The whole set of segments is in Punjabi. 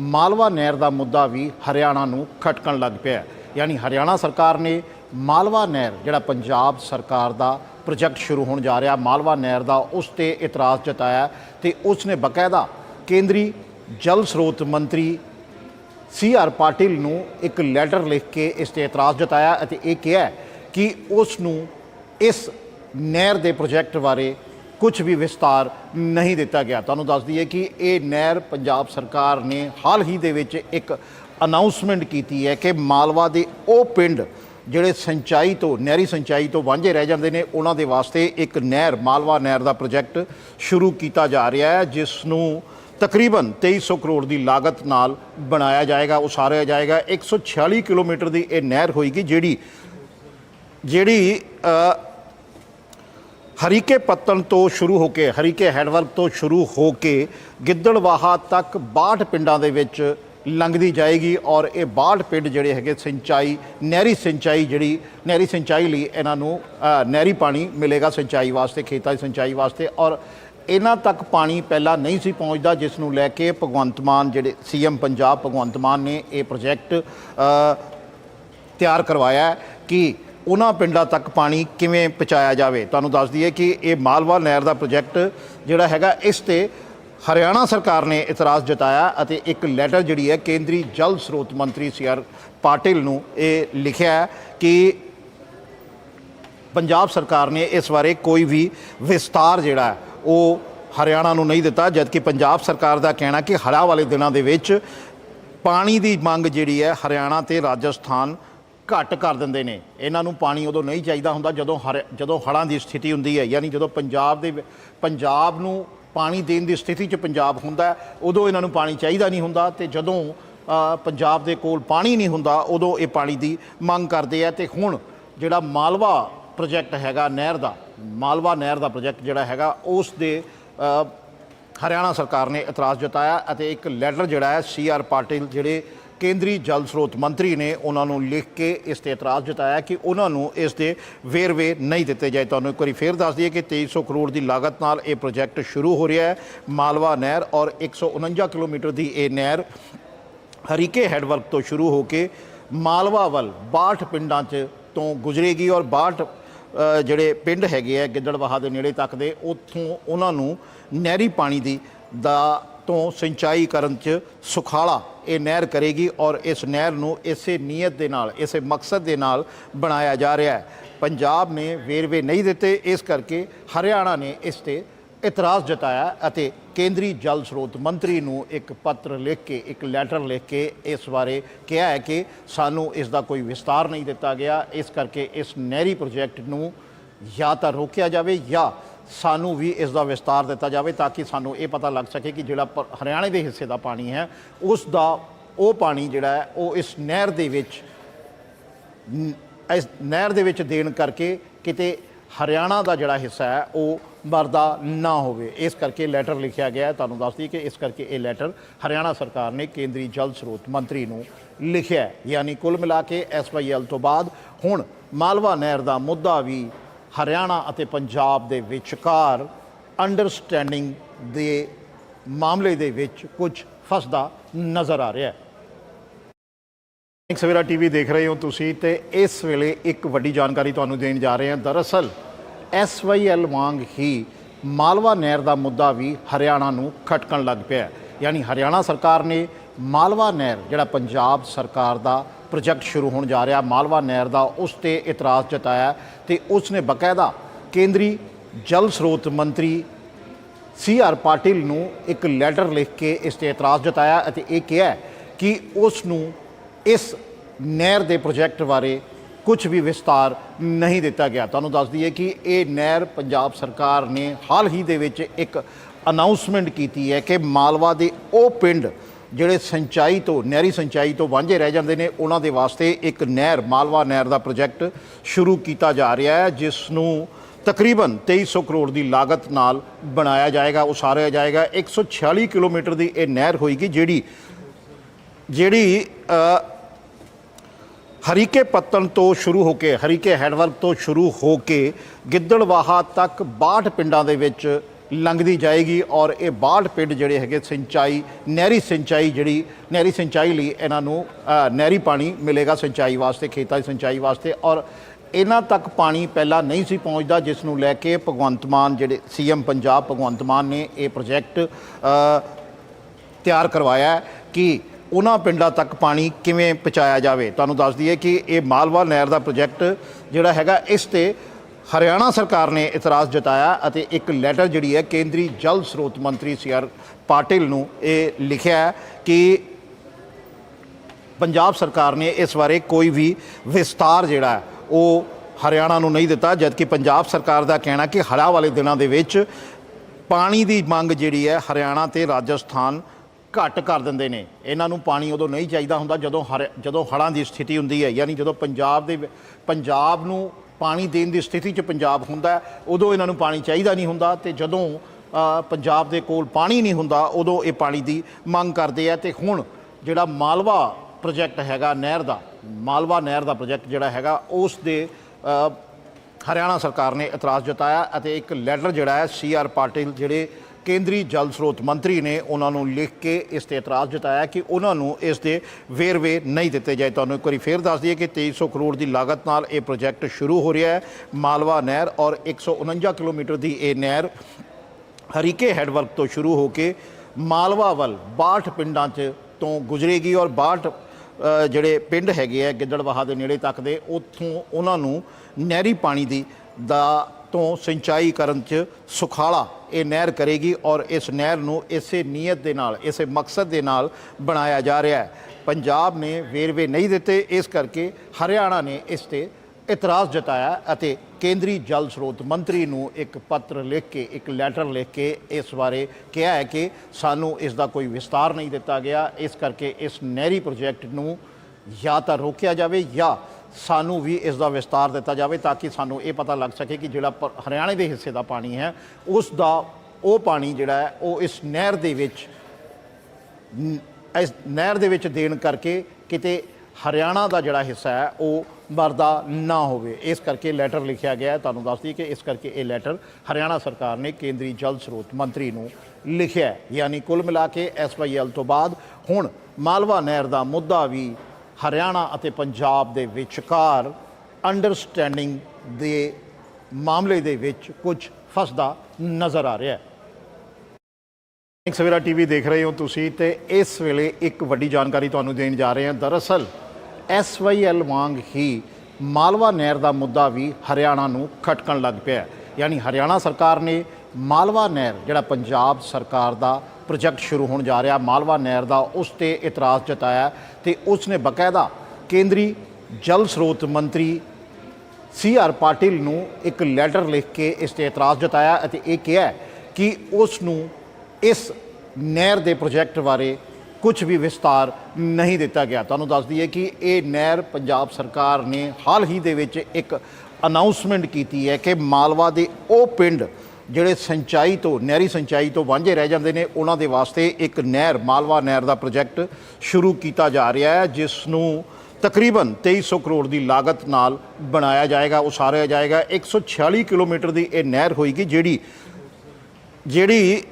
ਮਾਲਵਾ ਨਹਿਰ ਦਾ ਮੁੱਦਾ ਵੀ ਹਰਿਆਣਾ ਨੂੰ ਖਟਕਣ ਲੱਗ ਪਿਆ ਯਾਨੀ ਹਰਿਆਣਾ ਸਰਕਾਰ ਨੇ ਮਾਲਵਾ ਨਹਿਰ, ਜਿਹੜਾ ਪੰਜਾਬ ਸਰਕਾਰ ਦਾ ਪ੍ਰੋਜੈਕਟ ਸ਼ੁਰੂ ਹੋਣ ਜਾ ਰਿਹਾ, ਮਾਲਵਾ ਨਹਿਰ ਦਾ ਉਸ ਤੇ ਇਤਰਾਜ਼ ਜਤਾਇਆ ਤੇ ਉਸ ਨੇ ਬਕਾਇਦਾ ਕੇਂਦਰੀ ਜਲ ਸਰੋਤ ਮੰਤਰੀ ਸੀ ਆਰ ਪਾਟਿਲ ਨੂੰ ਇੱਕ ਲੈਟਰ ਲਿਖ ਕੇ ਇਸ ਤੇ ਇਤਰਾਜ਼ ਜਤਾਇਆ ਅਤੇ ਇਹ ਕਿਹਾ ਕਿ ਉਸ ਨੂੰ ਇਸ ਨਹਿਰ ਦੇ ਪ੍ਰੋਜੈਕਟ ਬਾਰੇ ਕੁਝ ਵੀ ਵਿਸਤਾਰ ਨਹੀਂ ਦਿੱਤਾ ਗਿਆ। ਤੁਹਾਨੂੰ ਦੱਸ ਦਈਏ ਕਿ ਇਹ ਨਹਿਰ ਪੰਜਾਬ ਸਰਕਾਰ ਨੇ ਹਾਲ ਹੀ ਦੇ ਵਿੱਚ ਇੱਕ ਅਨਾਉਂਸਮੈਂਟ ਕੀਤੀ ਹੈ ਕਿ ਮਾਲਵਾ ਦੇ ਉਹ ਪਿੰਡ ਜਿਹੜੇ ਸਿੰਚਾਈ ਤੋਂ, ਨਹਿਰੀ ਸਿੰਚਾਈ ਤੋਂ ਵਾਂਝੇ ਰਹਿ ਜਾਂਦੇ ਨੇ, ਉਹਨਾਂ ਦੇ ਵਾਸਤੇ ਇੱਕ ਨਹਿਰ, ਮਾਲਵਾ ਨਹਿਰ ਦਾ ਪ੍ਰੋਜੈਕਟ ਸ਼ੁਰੂ ਕੀਤਾ ਜਾ ਰਿਹਾ ਹੈ, ਜਿਸ ਨੂੰ ਤਕਰੀਬਨ 2300 ਕਰੋੜ ਦੀ ਲਾਗਤ ਨਾਲ ਬਣਾਇਆ ਜਾਏਗਾ, ਉਸਾਰਿਆ ਜਾਏਗਾ। 146 ਕਿਲੋਮੀਟਰ ਦੀ ਇਹ ਨਹਿਰ ਹੋਏਗੀ, ਜਿਹੜੀ ਜਿਹੜੀ ਹਰੀਕੇ ਪੱਤਣ ਤੋਂ ਸ਼ੁਰੂ ਹੋ ਕੇ, ਹਰੀਕੇ ਹੈਡਵਰਕ ਤੋਂ ਸ਼ੁਰੂ ਹੋ ਕੇ ਗਿੱਦੜਵਾਹਾ ਤੱਕ 62 ਪਿੰਡਾਂ ਦੇ ਵਿੱਚ ਲੰਘਦੀ ਜਾਏਗੀ ਔਰ ਇਹ 62 ਪਿੰਡ ਜਿਹੜੇ ਹੈਗੇ ਸਿੰਚਾਈ, ਨਹਿਰੀ ਸਿੰਚਾਈ ਜਿਹੜੀ, ਨਹਿਰੀ ਸਿੰਚਾਈ ਲਈ ਇਹਨਾਂ ਨੂੰ ਨਹਿਰੀ ਪਾਣੀ ਮਿਲੇਗਾ ਸਿੰਚਾਈ ਵਾਸਤੇ, ਖੇਤਾਂ ਦੀ ਸਿੰਚਾਈ ਵਾਸਤੇ ਔਰ ਇਹਨਾਂ ਤੱਕ ਪਾਣੀ ਪਹਿਲਾਂ ਨਹੀਂ ਸੀ ਪਹੁੰਚਦਾ, ਜਿਸ ਨੂੰ ਲੈ ਕੇ ਭਗਵੰਤ ਮਾਨ ਜਿਹੜੇ ਸੀਐਮ ਪੰਜਾਬ ਭਗਵੰਤ ਮਾਨ ਨੇ ਇਹ ਪ੍ਰੋਜੈਕਟ ਤਿਆਰ ਕਰਵਾਇਆ ਕਿ ਉਹਨਾਂ ਪਿੰਡਾਂ ਤੱਕ ਪਾਣੀ ਕਿਵੇਂ ਪਹੁੰਚਾਇਆ ਜਾਵੇ? ਤੁਹਾਨੂੰ ਦੱਸ ਦਈਏ ਕਿ ਇਹ ਮਾਲਵਾ ਨਹਿਰ ਦਾ ਪ੍ਰੋਜੈਕਟ ਜਿਹੜਾ ਹੈਗਾ, ਇਸ ਤੇ ਹਰਿਆਣਾ ਸਰਕਾਰ ਨੇ ਇਤਰਾਜ਼ ਜਤਾਇਆ ਅਤੇ ਇੱਕ ਲੈਟਰ ਜਿਹੜੀ ਹੈ ਕੇਂਦਰੀ ਜਲ ਸਰੋਤ ਮੰਤਰੀ ਸੀ ਆਰ ਪਾਟਿਲ ਨੂੰ ਇਹ ਲਿਖਿਆ ਹੈ ਕਿ ਪੰਜਾਬ ਸਰਕਾਰ ਨੇ ਇਸ ਬਾਰੇ ਕੋਈ ਵੀ ਵਿਸਤਾਰ ਜਿਹੜਾ ਉਹ ਹਰਿਆਣਾ ਨੂੰ ਨਹੀਂ ਦਿੱਤਾ, ਜਦਕਿ ਪੰਜਾਬ ਸਰਕਾਰ ਦਾ ਕਹਿਣਾ ਕਿ ਹੜ੍ਹਾਂ ਵਾਲੇ ਦਿਨਾਂ ਦੇ ਵਿੱਚ ਪਾਣੀ ਦੀ ਮੰਗ ਜਿਹੜੀ ਹੈ ਹਰਿਆਣਾ ਤੇ ਰਾਜਸਥਾਨ ਘੱਟ ਕਰ ਦਿੰਦੇ ਨੇ। ਇਹਨਾਂ ਨੂੰ ਪਾਣੀ ਉਦੋਂ ਨਹੀਂ ਚਾਹੀਦਾ ਹੁੰਦਾ ਜਦੋਂ ਹਰ- ਜਦੋਂ ਹੜ੍ਹਾਂ ਦੀ ਸਥਿਤੀ ਹੁੰਦੀ ਹੈ। ਯਾਨੀ ਜਦੋਂ ਪੰਜਾਬ ਦੇ ਪੰਜਾਬ ਨੂੰ ਪਾਣੀ ਦੇਣ ਦੀ ਸਥਿਤੀ 'ਚ ਪੰਜਾਬ ਹੁੰਦਾ ਉਦੋਂ ਇਹਨਾਂ ਨੂੰ ਪਾਣੀ ਚਾਹੀਦਾ ਨਹੀਂ ਹੁੰਦਾ ਤੇ ਜਦੋਂ ਪੰਜਾਬ ਦੇ ਕੋਲ ਪਾਣੀ ਨਹੀਂ ਹੁੰਦਾ, ਉਦੋਂ ਇਹ ਪਾਣੀ ਦੀ ਮੰਗ ਕਰਦੇ ਆ। ਤੇ ਹੁਣ ਜਿਹੜਾ ਮਾਲਵਾ ਪ੍ਰੋਜੈਕਟ ਹੈਗਾ ਨਹਿਰ ਦਾ, ਮਾਲਵਾ ਨਹਿਰ ਦਾ ਪ੍ਰੋਜੈਕਟ ਜਿਹੜਾ ਹੈਗਾ, ਉਸ ਦੇ ਹਰਿਆਣਾ ਸਰਕਾਰ ਨੇ ਇਤਰਾਜ਼ ਜਤਾਇਆ ਅਤੇ ਇੱਕ ਲੈਟਰ ਜਿਹੜਾ ਹੈ, ਸੀ ਆਰ ਪਾਟਿਲ ਜਿਹੜੇ ਕੇਂਦਰੀ ਜਲ ਸਰੋਤ ਮੰਤਰੀ ਨੇ ਉਹਨਾਂ ਨੂੰ ਲਿਖ ਕੇ ਇਸ ਤੇ ਇਤਰਾਜ਼ ਜਤਾਇਆ ਕਿ ਉਹਨਾਂ ਨੂੰ ਇਸ ਦੇ ਵੇਰਵੇ ਨਹੀਂ ਦਿੱਤੇ ਜਾਏ। ਤੁਹਾਨੂੰ ਇੱਕ ਵਾਰੀ ਫੇਰ ਦੱਸ ਦਈਏ ਕਿ 2300 ਕਰੋੜ ਦੀ ਲਾਗਤ ਨਾਲ ਇਹ ਪ੍ਰੋਜੈਕਟ ਸ਼ੁਰੂ ਹੋ ਰਿਹਾ ਹੈ। ਮਾਲਵਾ ਨਹਿਰ ਔਰ 149 ਕਿਲੋਮੀਟਰ ਦੀ ਇਹ ਨਹਿਰ ਹਰੀਕੇ ਹੈਡਵਰਕ ਤੋਂ ਸ਼ੁਰੂ ਹੋ ਕੇ ਮਾਲਵਾ ਵੱਲ 62 ਪਿੰਡਾਂ 'ਚ ਤੋਂ ਗੁਜ਼ਰੇਗੀ ਔਰ 62 ਜਿਹੜੇ ਪਿੰਡ ਹੈਗੇ ਆ ਗਿੱਦੜਵਾਹਾ ਦੇ ਨੇੜੇ ਤੱਕ ਦੇ, ਉੱਥੋਂ ਉਹਨਾਂ ਨੂੰ ਨਹਿਰੀ ਪਾਣੀ ਦੀ ਦਾ ਤੋਂ ਸਿੰਚਾਈ ਕਰਨ 'ਚ ਸੁਖਾਲਾ ਇਹ ਨਹਿਰ ਕਰੇਗੀ ਔਰ ਇਸ ਨਹਿਰ ਨੂੰ ਇਸੇ ਨੀਅਤ ਦੇ ਨਾਲ, ਇਸੇ ਮਕਸਦ ਦੇ ਨਾਲ ਬਣਾਇਆ ਜਾ ਰਿਹਾ ਹੈ। ਪੰਜਾਬ ਨੇ ਵੇਰਵੇ ਨਹੀਂ ਦਿੱਤੇ, ਇਸ ਕਰਕੇ ਹਰਿਆਣਾ ਨੇ ਇਸ ਤੇ ਇਤਰਾਜ਼ ਜਤਾਇਆ ਅਤੇ ਕੇਂਦਰੀ ਜਲ ਸਰੋਤ ਮੰਤਰੀ ਨੂੰ ਇੱਕ ਪੱਤਰ ਲਿਖ ਕੇ, ਇੱਕ ਲੈਟਰ ਲਿਖ ਕੇ ਇਸ ਬਾਰੇ ਕਿਹਾ ਹੈ ਕਿ ਸਾਨੂੰ ਇਸ ਦਾ ਕੋਈ ਵਿਸਤਾਰ ਨਹੀਂ ਦਿੱਤਾ ਗਿਆ। ਇਸ ਕਰਕੇ ਇਸ ਨਹਿਰੀ ਪ੍ਰੋਜੈਕਟ ਨੂੰ ਜਾਂ ਤਾਂ ਰੋਕਿਆ ਜਾਵੇ ਜਾਂ ਸਾਨੂੰ ਵੀ ਇਸ ਦਾ ਵਿਸਤਾਰ ਦਿੱਤਾ ਜਾਵੇ ਤਾਂ ਕਿ ਸਾਨੂੰ ਇਹ ਪਤਾ ਲੱਗ ਸਕੇ ਕਿ ਜਿਹੜਾ ਪ- ਹਰਿਆਣੇ ਦੇ ਹਿੱਸੇ ਦਾ ਪਾਣੀ ਹੈ, ਉਸ ਦਾ ਉਹ ਪਾਣੀ ਜਿਹੜਾ ਹੈ, ਉਹ ਇਸ ਨਹਿਰ ਦੇ ਵਿੱਚ ਇਸ ਨਹਿਰ ਦੇ ਵਿੱਚ ਦੇਣ ਕਰਕੇ ਕਿਤੇ ਹਰਿਆਣਾ ਦਾ ਜਿਹੜਾ ਹਿੱਸਾ ਹੈ, ਉਹ ਮਰਦਾ ਨਾ ਹੋਵੇ। ਇਸ ਕਰਕੇ ਲੈਟਰ ਲਿਖਿਆ ਗਿਆ ਤੁਹਾਨੂੰ ਦੱਸ ਦਈਏ ਕਿ ਇਸ ਕਰਕੇ ਇਹ ਲੈਟਰ ਹਰਿਆਣਾ ਸਰਕਾਰ ਨੇ ਕੇਂਦਰੀ ਜਲ ਸਰੋਤ ਮੰਤਰੀ ਨੂੰ ਲਿਖਿਆ ਯਾਨੀ ਕੁੱਲ ਮਿਲਾ ਕੇ ਐਸਵਾਈਐਲ ਤੋਂ ਬਾਅਦ ਹੁਣ ਮਾਲਵਾ ਨਹਿਰ ਦਾ ਮੁੱਦਾ ਵੀ ਹਰਿਆਣਾ ਅਤੇ ਪੰਜਾਬ ਦੇ ਵਿਚਕਾਰ ਅੰਡਰਸਟੈਂਡਿੰਗ ਦੇ ਮਾਮਲੇ ਦੇ ਵਿੱਚ ਕੁਝ ਫਸਦਾ ਨਜ਼ਰ ਆ ਰਿਹਾ ਹੈ। ਇੱਕ ਸਵੇਰਾ ਟੀਵੀ ਦੇਖ ਰਹੇ ਹੋ ਤੁਸੀਂ ਤੇ ਇਸ ਵੇਲੇ ਇੱਕ ਵੱਡੀ ਜਾਣਕਾਰੀ ਤੁਹਾਨੂੰ ਦੇਣ ਜਾ ਰਹੇ ਹਾਂ। ਦਰਅਸਲ ਐਸਵਾਈਐਲ ਵਾਂਗ ਹੀ ਮਾਲਵਾ ਨਹਿਰ ਦਾ ਮੁੱਦਾ ਵੀ ਹਰਿਆਣਾ ਨੂੰ ਖਟਕਣ ਲੱਗ ਪਿਆ ਯਾਨੀ ਹਰਿਆਣਾ ਸਰਕਾਰ ਨੇ ਮਾਲਵਾ ਨਹਿਰ, ਜਿਹੜਾ ਪੰਜਾਬ ਸਰਕਾਰ ਦਾ ਪ੍ਰੋਜੈਕਟ ਸ਼ੁਰੂ ਹੋਣ ਜਾ ਰਿਹਾ। ਮਾਲਵਾ ਨਹਿਰ ਦਾ ਉਸ ਤੇ ਇਤਰਾਜ਼ ਜਤਾਇਆ ਤੇ ਉਸ ਨੇ ਬਕਾਇਦਾ ਕੇਂਦਰੀ ਜਲ ਸਰੋਤ ਮੰਤਰੀ ਸੀ ਆਰ ਪਾਟਿਲ ਨੂੰ ਇੱਕ ਲੈਟਰ ਲਿਖ ਕੇ ਇਸ ਤੇ ਇਤਰਾਜ਼ ਜਤਾਇਆ ਅਤੇ ਇਹ ਕਿਹਾ ਕਿ ਉਸ ਨੂੰ ਇਸ ਨਹਿਰ ਦੇ ਪ੍ਰੋਜੈਕਟ ਬਾਰੇ ਕੁਝ ਵੀ ਵਿਸਤਾਰ ਨਹੀਂ ਦਿੱਤਾ ਗਿਆ। ਤੁਹਾਨੂੰ ਦੱਸ ਦਈਏ ਕਿ ਇਹ ਨਹਿਰ ਪੰਜਾਬ ਸਰਕਾਰ ਨੇ ਹਾਲ ਹੀ ਦੇ ਵਿੱਚ ਇੱਕ ਅਨਾਉਂਸਮੈਂਟ ਕੀਤੀ ਹੈ ਕਿ ਮਾਲਵਾ ਦੇ ਉਹ ਪਿੰਡ ਜਿਹੜੇ ਸਿੰਚਾਈ ਤੋਂ, ਨਹਿਰੀ ਸਿੰਚਾਈ ਤੋਂ ਵਾਂਝੇ ਰਹਿ ਜਾਂਦੇ ਨੇ, ਉਹਨਾਂ ਦੇ ਵਾਸਤੇ ਇੱਕ ਨਹਿਰ, ਮਾਲਵਾ ਨਹਿਰ ਦਾ ਪ੍ਰੋਜੈਕਟ ਸ਼ੁਰੂ ਕੀਤਾ ਜਾ ਰਿਹਾ ਹੈ, ਜਿਸ ਨੂੰ ਤਕਰੀਬਨ 2300 ਕਰੋੜ ਦੀ ਲਾਗਤ ਨਾਲ ਬਣਾਇਆ ਜਾਏਗਾ, ਉਸਾਰਿਆ ਜਾਏਗਾ। 146 ਕਿਲੋਮੀਟਰ ਦੀ ਇਹ ਨਹਿਰ ਹੋਏਗੀ, ਜਿਹੜੀ ਜਿਹੜੀ ਹਰੀਕੇ ਪੱਤਨ ਤੋਂ ਸ਼ੁਰੂ ਹੋ ਕੇ, ਹਰੀਕੇ ਹੈਡਵਰਕ ਤੋਂ ਸ਼ੁਰੂ ਹੋ ਕੇ ਗਿੱਦੜਵਾਹਾ ਤੱਕ 62 ਪਿੰਡਾਂ ਦੇ ਵਿੱਚ ਲੰਘਦੀ ਜਾਏਗੀ ਔਰ ਇਹ 62 ਪਿੰਡ ਜਿਹੜੇ ਹੈਗੇ ਸਿੰਚਾਈ, ਨਹਿਰੀ ਸਿੰਚਾਈ ਜਿਹੜੀ, ਨਹਿਰੀ ਸਿੰਚਾਈ ਲਈ ਇਹਨਾਂ ਨੂੰ ਨਹਿਰੀ ਪਾਣੀ ਮਿਲੇਗਾ ਸਿੰਚਾਈ ਵਾਸਤੇ, ਖੇਤਾਂ ਦੀ ਸਿੰਚਾਈ ਵਾਸਤੇ ਔਰ ਇਹਨਾਂ ਤੱਕ ਪਾਣੀ ਪਹਿਲਾਂ ਨਹੀਂ ਸੀ ਪਹੁੰਚਦਾ, ਜਿਸ ਨੂੰ ਲੈ ਕੇ ਭਗਵੰਤ ਮਾਨ ਜਿਹੜੇ ਸੀਐਮ ਪੰਜਾਬ ਭਗਵੰਤ ਮਾਨ ਨੇ ਇਹ ਪ੍ਰੋਜੈਕਟ ਤਿਆਰ ਕਰਵਾਇਆ ਕਿ ਉਹਨਾਂ ਪਿੰਡਾਂ ਤੱਕ ਪਾਣੀ ਕਿਵੇਂ ਪਹੁੰਚਾਇਆ ਜਾਵੇ। ਤੁਹਾਨੂੰ ਦੱਸ ਦਈਏ ਕਿ ਇਹ ਮਾਲਵਾ ਨਹਿਰ ਦਾ ਪ੍ਰੋਜੈਕਟ ਜਿਹੜਾ ਹੈਗਾ, ਇਸ ਤੇ ਹਰਿਆਣਾ ਸਰਕਾਰ ਨੇ ਇਤਰਾਜ਼ ਜਤਾਇਆ ਅਤੇ ਇੱਕ ਲੈਟਰ ਜਿਹੜੀ ਹੈ ਕੇਂਦਰੀ ਜਲ ਸਰੋਤ ਮੰਤਰੀ ਸੀ ਆਰ ਪਾਟਿਲ ਨੂੰ ਇਹ ਲਿਖਿਆ ਹੈ ਕਿ ਪੰਜਾਬ ਸਰਕਾਰ ਨੇ ਇਸ ਬਾਰੇ ਕੋਈ ਵੀ ਵਿਸਤਾਰ ਜਿਹੜਾ ਉਹ ਹਰਿਆਣਾ ਨੂੰ ਨਹੀਂ ਦਿੱਤਾ, ਜਦਕਿ ਪੰਜਾਬ ਸਰਕਾਰ ਦਾ ਕਹਿਣਾ ਕਿ ਹੜ੍ਹਾਂ ਵਾਲੇ ਦਿਨਾਂ ਦੇ ਵਿੱਚ ਪਾਣੀ ਦੀ ਮੰਗ ਜਿਹੜੀ ਹੈ ਹਰਿਆਣਾ ਤੇ ਰਾਜਸਥਾਨ ਘੱਟ ਕਰ ਦਿੰਦੇ ਨੇ। ਇਹਨਾਂ ਨੂੰ ਪਾਣੀ ਉਦੋਂ ਨਹੀਂ ਚਾਹੀਦਾ ਹੁੰਦਾ ਜਦੋਂ ਹਰ- ਜਦੋਂ ਹੜ੍ਹਾਂ ਦੀ ਸਥਿਤੀ ਹੁੰਦੀ ਹੈ, ਯਾਨੀ ਜਦੋਂ ਪੰਜਾਬ ਦੇ ਵਿ- ਪੰਜਾਬ ਨੂੰ ਪਾਣੀ ਦੇਣ ਦੀ ਸਥਿਤੀ 'ਚ ਪੰਜਾਬ ਹੁੰਦਾ ਉਦੋਂ ਇਹਨਾਂ ਨੂੰ ਪਾਣੀ ਚਾਹੀਦਾ ਨਹੀਂ ਹੁੰਦਾ ਤੇ ਜਦੋਂ ਪੰਜਾਬ ਦੇ ਕੋਲ ਪਾਣੀ ਨਹੀਂ ਹੁੰਦਾ, ਉਦੋਂ ਇਹ ਪਾਣੀ ਦੀ ਮੰਗ ਕਰਦੇ ਆ ਤੇ ਹੁਣ ਜਿਹੜਾ ਮਾਲਵਾ ਪ੍ਰੋਜੈਕਟ ਹੈਗਾ ਨਹਿਰ ਦਾ, ਮਾਲਵਾ ਨਹਿਰ ਦਾ ਪ੍ਰੋਜੈਕਟ ਜਿਹੜਾ ਹੈਗਾ, ਉਸ ਦੇ ਹਰਿਆਣਾ ਸਰਕਾਰ ਨੇ ਇਤਰਾਜ਼ ਜਤਾਇਆ ਅਤੇ ਇੱਕ ਲੈਟਰ ਜਿਹੜਾ ਹੈ, ਸੀ ਆਰ ਪਾਟਿਲ ਜਿਹੜੇ ਕੇਂਦਰੀ ਜਲ ਸਰੋਤ ਮੰਤਰੀ ਨੇ ਉਹਨਾਂ ਨੂੰ ਲਿਖ ਕੇ ਇਸ ਤੇ ਇਤਰਾਜ਼ ਜਤਾਇਆ ਕਿ ਉਹਨਾਂ ਨੂੰ ਇਸ ਦੇ ਵੇਰਵੇ ਨਹੀਂ ਦਿੱਤੇ ਜਾਏ। ਤੁਹਾਨੂੰ ਇੱਕ ਵਾਰੀ ਫੇਰ ਦੱਸ ਦਈਏ ਕਿ 2300 ਕਰੋੜ ਦੀ ਲਾਗਤ ਨਾਲ ਇਹ ਪ੍ਰੋਜੈਕਟ ਸ਼ੁਰੂ ਹੋ ਰਿਹਾ ਹੈ। ਮਾਲਵਾ ਨਹਿਰ ਔਰ 149 ਕਿਲੋਮੀਟਰ ਦੀ ਇਹ ਨਹਿਰ ਹਰੀਕੇ ਹੈਡਵਰਕ ਤੋਂ ਸ਼ੁਰੂ ਹੋ ਕੇ ਮਾਲਵਾ ਵੱਲ 62 ਪਿੰਡਾਂ 'ਚ ਤੋਂ ਗੁਜ਼ਰੇਗੀ ਔਰ 62 ਜਿਹੜੇ ਪਿੰਡ ਹੈਗੇ ਆ ਗਿੱਦੜਵਾਹਾ ਦੇ ਨੇੜੇ ਤੱਕ ਦੇ, ਉੱਥੋਂ ਉਹਨਾਂ ਨੂੰ ਨਹਿਰੀ ਪਾਣੀ ਦੀ ਦਾ ਤੋਂ ਸਿੰਚਾਈ ਕਰਨ 'ਚ ਸੁਖਾਲਾ ਇਹ ਨਹਿਰ ਕਰੇਗੀ ਔਰ ਇਸ ਨਹਿਰ ਨੂੰ ਇਸੇ ਨੀਅਤ ਦੇ ਨਾਲ, ਇਸੇ ਮਕਸਦ ਦੇ ਨਾਲ ਬਣਾਇਆ ਜਾ ਰਿਹਾ ਹੈ। ਪੰਜਾਬ ਨੇ ਵੇਰਵੇ ਨਹੀਂ ਦਿੱਤੇ, ਇਸ ਕਰਕੇ ਹਰਿਆਣਾ ਨੇ ਇਸ ਤੇ ਇਤਰਾਜ਼ ਜਤਾਇਆ ਅਤੇ ਕੇਂਦਰੀ ਜਲ ਸਰੋਤ ਮੰਤਰੀ ਨੂੰ ਇੱਕ ਪੱਤਰ ਲਿਖ ਕੇ, ਇੱਕ ਲੈਟਰ ਲਿਖ ਕੇ ਇਸ ਬਾਰੇ ਕਿਹਾ ਹੈ ਕਿ ਸਾਨੂੰ ਇਸ ਦਾ ਕੋਈ ਵਿਸਤਾਰ ਨਹੀਂ ਦਿੱਤਾ ਗਿਆ। ਇਸ ਕਰਕੇ ਇਸ ਨਹਿਰੀ ਪ੍ਰੋਜੈਕਟ ਨੂੰ ਜਾਂ ਤਾਂ ਰੋਕਿਆ ਜਾਵੇ ਜਾਂ ਸਾਨੂੰ ਵੀ ਇਸ ਦਾ ਵਿਸਤਾਰ ਦਿੱਤਾ ਜਾਵੇ ਤਾਂ ਕਿ ਸਾਨੂੰ ਇਹ ਪਤਾ ਲੱਗ ਸਕੇ ਕਿ ਜਿਹੜਾ ਪ- ਹਰਿਆਣੇ ਦੇ ਹਿੱਸੇ ਦਾ ਪਾਣੀ ਹੈ, ਉਸ ਦਾ ਉਹ ਪਾਣੀ ਜਿਹੜਾ ਹੈ, ਉਹ ਇਸ ਨਹਿਰ ਦੇ ਵਿੱਚ ਇਸ ਨਹਿਰ ਦੇ ਵਿੱਚ ਦੇਣ ਕਰਕੇ ਕਿਤੇ ਹਰਿਆਣਾ ਦਾ ਜਿਹੜਾ ਹਿੱਸਾ ਹੈ, ਉਹ ਮਰਦਾ ਨਾ ਹੋਵੇ। ਇਸ ਕਰਕੇ ਲੈਟਰ ਲਿਖਿਆ ਗਿਆ ਹੈ। ਤੁਹਾਨੂੰ ਦੱਸ ਦਈਏ ਕਿ ਇਸ ਕਰਕੇ ਇਹ ਲੈਟਰ ਹਰਿਆਣਾ ਸਰਕਾਰ ਨੇ ਕੇਂਦਰੀ ਜਲ ਸਰੋਤ ਮੰਤਰੀ ਨੂੰ ਲਿਖਿਆ ਯਾਨੀ ਕੁੱਲ ਮਿਲਾ ਕੇ ਐਸਵਾਈਐਲ ਤੋਂ ਬਾਅਦ ਹੁਣ ਮਾਲਵਾ ਨਹਿਰ ਦਾ ਮੁੱਦਾ ਵੀ ਹਰਿਆਣਾ ਅਤੇ ਪੰਜਾਬ ਦੇ ਵਿਚਕਾਰ ਅੰਡਰਸਟੈਂਡਿੰਗ ਦੇ ਮਾਮਲੇ ਦੇ ਵਿੱਚ ਕੁਝ ਫਸਦਾ ਨਜ਼ਰ ਆ ਰਿਹਾ ਹੈ। ਇੱਕ ਸਵੇਰਾ ਟੀਵੀ ਦੇਖ ਰਹੇ ਹੋ ਤੁਸੀਂ ਤੇ ਇਸ ਵੇਲੇ ਇੱਕ ਵੱਡੀ ਜਾਣਕਾਰੀ ਤੁਹਾਨੂੰ ਦੇਣ ਜਾ ਰਹੇ ਹਾਂ। ਦਰਅਸਲ ਐਸਵਾਈਐਲ ਵਾਂਗ ਹੀ ਮਾਲਵਾ ਨਹਿਰ ਦਾ ਮੁੱਦਾ ਵੀ ਹਰਿਆਣਾ ਨੂੰ ਖਟਕਣ ਲੱਗ ਪਿਆ ਯਾਨੀ ਹਰਿਆਣਾ ਸਰਕਾਰ ਨੇ ਮਾਲਵਾ ਨਹਿਰ, ਜਿਹੜਾ ਪੰਜਾਬ ਸਰਕਾਰ ਦਾ ਪ੍ਰੋਜੈਕਟ ਸ਼ੁਰੂ ਹੋਣ ਜਾ ਰਿਹਾ। ਮਾਲਵਾ ਨਹਿਰ ਦਾ ਉਸ ਤੇ ਇਤਰਾਜ਼ ਜਤਾਇਆ ਤੇ ਉਸ ਨੇ ਬਕਾਇਦਾ ਕੇਂਦਰੀ ਜਲ ਸਰੋਤ ਮੰਤਰੀ ਸੀ ਆਰ ਪਾਟਿਲ ਨੂੰ ਇੱਕ ਲੈਟਰ ਲਿਖ ਕੇ ਇਸ ਤੇ ਇਤਰਾਜ਼ ਜਤਾਇਆ ਅਤੇ ਇਹ ਕਿਹਾ ਕਿ ਉਸ ਨੂੰ ਇਸ ਨਹਿਰ ਦੇ ਪ੍ਰੋਜੈਕਟ ਬਾਰੇ ਕੁਝ ਵੀ ਵਿਸਤਾਰ ਨਹੀਂ ਦਿੱਤਾ ਗਿਆ। ਤੁਹਾਨੂੰ ਦੱਸ ਦਈਏ ਕਿ ਇਹ ਨਹਿਰ ਪੰਜਾਬ ਸਰਕਾਰ ਨੇ ਹਾਲ ਹੀ ਦੇ ਵਿੱਚ ਇੱਕ ਅਨਾਉਂਸਮੈਂਟ ਕੀਤੀ ਹੈ ਕਿ ਮਾਲਵਾ ਦੇ ਉਹ ਪਿੰਡ ਜਿਹੜੇ ਸਿੰਚਾਈ ਤੋਂ, ਨਹਿਰੀ ਸਿੰਚਾਈ ਤੋਂ ਵਾਂਝੇ ਰਹਿ ਜਾਂਦੇ ਨੇ, ਉਹਨਾਂ ਦੇ ਵਾਸਤੇ ਇੱਕ ਨਹਿਰ, ਮਾਲਵਾ ਨਹਿਰ ਦਾ ਪ੍ਰੋਜੈਕਟ ਸ਼ੁਰੂ ਕੀਤਾ ਜਾ ਰਿਹਾ ਹੈ, ਜਿਸ ਨੂੰ ਤਕਰੀਬਨ 2300 ਕਰੋੜ ਦੀ ਲਾਗਤ ਨਾਲ ਬਣਾਇਆ ਜਾਏਗਾ, ਉਸਾਰਿਆ ਜਾਏਗਾ। 146 ਕਿਲੋਮੀਟਰ ਦੀ ਇਹ ਨਹਿਰ ਹੋਏਗੀ, ਜਿਹੜੀ ਜਿਹੜੀ